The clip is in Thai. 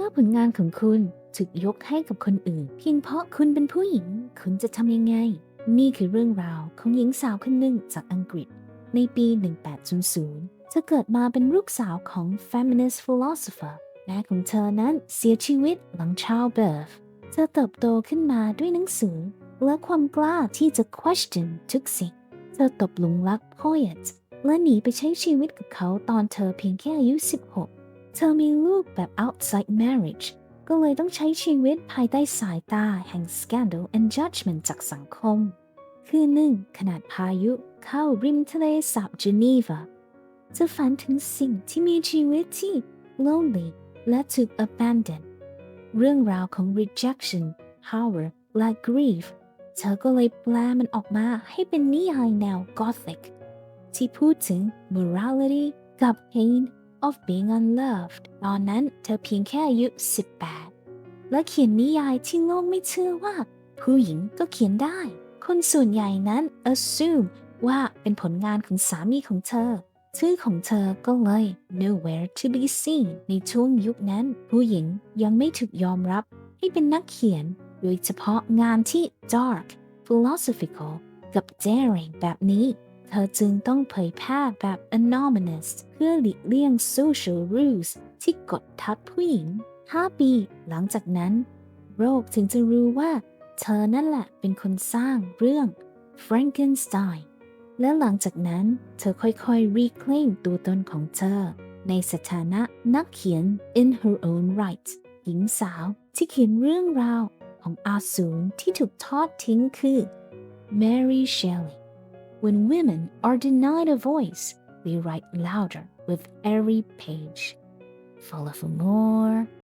ถ้าผลงานของคุณถูกยกให้กับคนอื่น เพียงเพราะคุณเป็นผู้หญิง คุณจะทำยังไง นี่คือเรื่องราวของหญิงสาวคนหนึ่งจากอังกฤษ ในปี 1800เธอเกิดมาเป็นลูกสาวของ feminist philosopher แม่ของเธอนั้นเสียชีวิตหลัง childbirth เธอเติบโตขึ้นมาด้วยหนังสือ และความกล้าที่จะ question ทุกสิ่ง เธอตกหลุมรัก poet และหนีไปใช้ชีวิตกับเขาตอนเธอเพียงแค่อายุ 16 เธอมีลูกแบบ outside marriage ก็เลยต้องใช้ชีวิตภายใต้สายตาแห่ง scandal and judgment จากสังคม คืนหนึ่งขนาดพายุเข้าริมทะเลสาบเจนีวาเธอฝันถึงสิ่งที่มีชีวิตที่ lonely และถูก abandon เรื่องราวของ rejection horror และ grief เธอก็เลยแปลมันออกมาให้เป็นนิยายแนว gothic ที่พูดถึง morality กับ pain of being unloved ตอนนั้นเธอเพียงแค่อายุ 18 และเขียนนิยายที่โลกไม่เชื่อว่า ผู้หญิงก็เขียนได้ คนส่วนใหญ่นั้น assume ว่าเป็นผลงานของสามีของเธอ ชื่อของเธอก็เลย nowhere to be seen ในช่วงยุคนั้น ผู้หญิงยังไม่ถูกยอมรับให้เป็นนักเขียน โดยเฉพาะงานที่ dark philosophical กับ daring แบบนี้ เธอจึงต้องเผยแพร่แบบ anonymous เพื่อหลีกเลี่ยง social rules ที่กดทับผู้หญิง 5 ปีหลังจากนั้น โรคถึงจะรู้ว่า เธอนั่นแหละเป็นคนสร้างเรื่อง Frankenstein และหลังจากนั้น เธอค่อยๆ reclaim ตัวตนของเธอ ในสถานะนักเขียน in her own right หญิงสาวที่เขียนเรื่องราวของอาสูรที่ถูกทอดทิ้งคือ Mary Shelley When women are denied a voice, they write louder with every page. Follow for more.